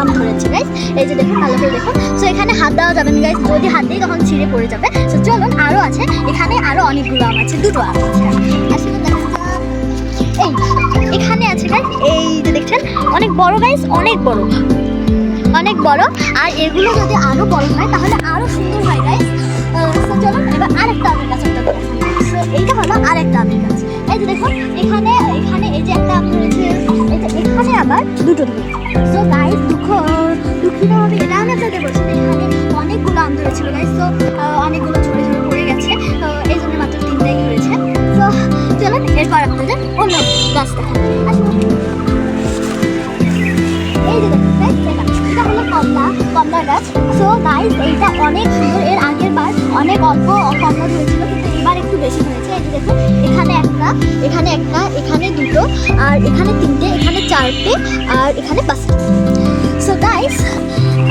আম ধরেছে গাইস এই যে দেখুন ভালো করে দেখুন। সো এখানে হাত দেওয়া যাবে না গাইস যদি হাত দিই তখন ছিঁড়ে পড়ে যাবে। সো চলুন আরও আছে। এখানে আরও অনেকগুলো আম আছে, দুটো আম আছে। এই, এখানে আছে গাইস এই যে দেখছেন, অনেক বড় গাইস অনেক বড়। অনেক বড়। আর এগুলো যদি আরও বড় হয়, তাহলে আরও সুন্দর হয় গাইস চলুন, এবার আরেকটা আমের গাছ এইটা হলো আরেকটা আমের গাছ। এই যে দেখুন, এখানে এখানে আপনাদের অন্য গাছ আসুন এই যে এটা হলো কমলা কমলা গাছ সো গাইস এইটা অনেক সুন্দর এর আগের বার অনেক অল্প কমলা ধরেছিল কিন্তু এবার একটু বেশি হয়েছে এই যে দেখুন এখানে একটা এখানে একটা এখানে দুটো আর এখানে তিনটে এখানে চারটে আর এখানে পাঁচটা সো গাইস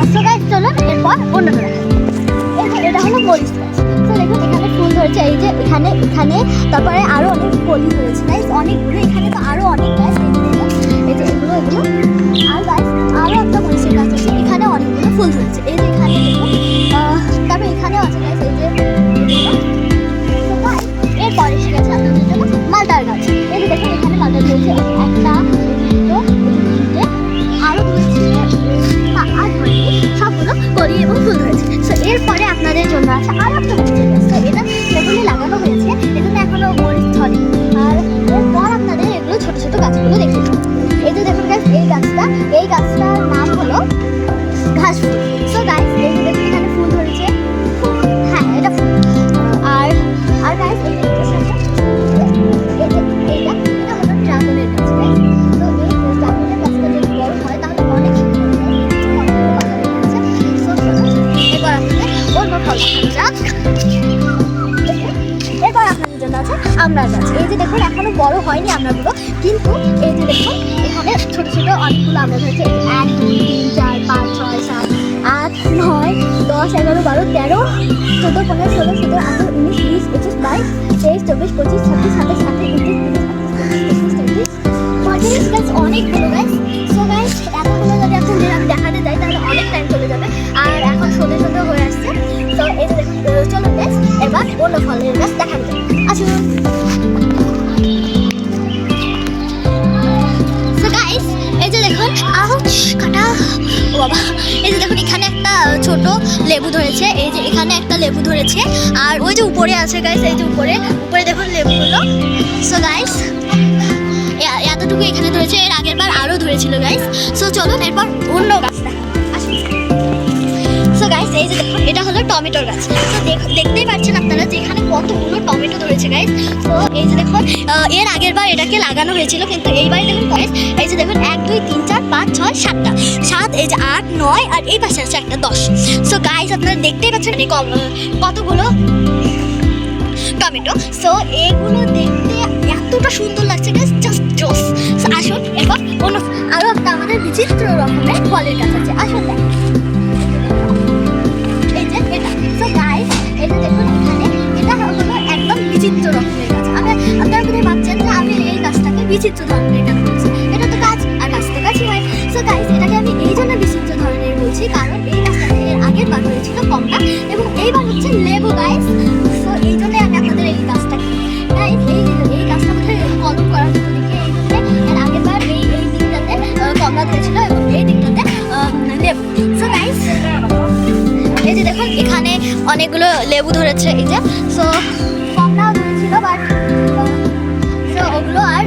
সো গাইস চলুন এরপর দেখাই এটা হলো মরিচ এখানে এই যে এখানে এখানে, তারপরে আরও অনেক কলি রয়েছে, তাই অনেকগুলো এখানে তো আরও অনেক আর এরপর আপনাদের এগুলো ছোট ছোট গাছগুলো দেখেছি এই যে দেখুন এই গাছটা, এই গাছটার দেখুন এখনও বড় হয়নি আমড়াগুলো কিন্তু এই যে দেখুন, এখানে ছোটো ছোট অনেকগুলো আমরা হয়েছে। এক, দুই, তিন, চার, পাঁচ, ছয়, সাত, আট, নয়, দশ, এগারো, বারো, তেরো, চোদ্দ, পনেরো, ষোলো, সতেরো, আঠেরো, উনিশ, বিশ, পঁচিশ, বাইশ, তেইশ, চব্বিশ, পঁচিশ, ছাব্বিশ, সাতাশ, আঠাশ, উনত্রিশ, তিরিশ পঁচিশ পঁচিশ অনেকগুলো গাছ সো গাছ বাবা। এই যে দেখুন, এখানে একটা ছোট লেবু ধরেছে। এই যে এখানে একটা লেবু ধরেছে। আর ওই যে উপরে আছে গাইস এই যে উপরে। উপরে দেখুন লেবুগুলো। সো গাইস এতটুকু এখানে ধরেছে। এর আগের বার আরও ধরেছিল গাইস সো চলুন হলো টমেটোর গাছ। দেখতেই পাচ্ছেন আপনারা যে এখানে কতগুলো টমেটো ধরেছে গাইস তো এই যে দেখুন এর আগের বার এটাকে লাগানো হয়েছিল, কিন্তু এইবার দেখুন গাইস এই যে দেখুন, এক, দুই, তিন, চার, পাঁচ, ছয়, সাতটা। সাত, এই যে আট, নয়, আর এই পাশে আছে একটা দশ। সো গাইজ আপনারা দেখতেই পাচ্ছেন কতগুলো টমেটো। সো এগুলো দেখতে এতটা সুন্দর লাগছে গাছ জাস্ট জোস। আসুন এবার অন্য আরও একটা আমাদের বিচিত্র রকমের গাছ। বিচিত্র ধরনের কেন বলছি। এটা তো গাছ আর গাছ তো গাছই হয়। সো গাইস এটাকে আমি এই জন্য বিচিত্র ধরনের বলছি কারণ এই গাছটাতে এর আগের বার হয়েছিল কমলা এবং এইবার হচ্ছে লেবু গাইস সো এই জন্যই আমি আপনাদের এই গাছটাকে গাইস এই এই গাছটা বোধহয় কলম করার জন্য দেখি এই জন্য এর আগের বার এই এই দিকটাতে আহ, কমলা ধরেছিল এবং এই দিকটাতে লেবু। সো গাইস এই যে দেখুন এখানে অনেকগুলো লেবু ধরেছে এই যে। সো কমলাও ধরেছিল বাট সো ওগুলো আর